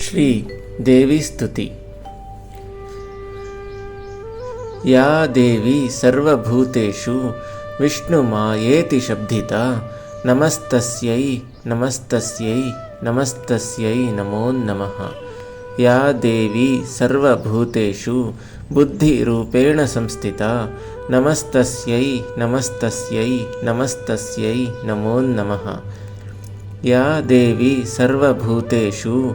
श्रीदेवीस्तुति। या देवी सर्वभूतेषु विष्णुमायेति शब्दिता नमस्तस्यै नमस्तस्यै नमस्तस्यै नमो नमः। या देवी सर्वभूतेषु बुद्धिरूपेण संस्थिता नमस्तस्यै नमस्तस्यै नमस्तस्यै नमो नमः। या देवी सर्वभूतेषु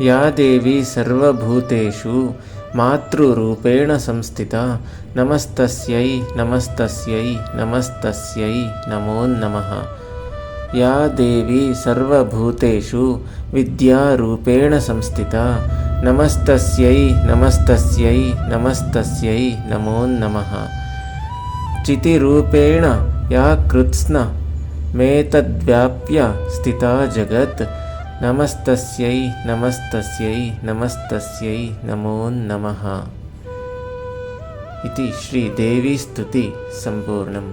या देवी सर्वभूतेषु मातृरूपेण संस्थिता। नमस्तस्यै नमस्तस्यै नमस्तस्यै नमो नमः। या देवी सर्वभूतेषु विद्यारूपेण संस्थिता। नमस्तस्यै नमस्तस्यै नमस्तस्यै नमो नमः। चितिरूपेण या कृत्स्नमेतद्व्याप्य स्थिता जगत् नमस्तस्यै नमस्तस्यै नमस्तस्यै नमो नमः इति श्रीदेवीस्तुति सम्पूर्णम्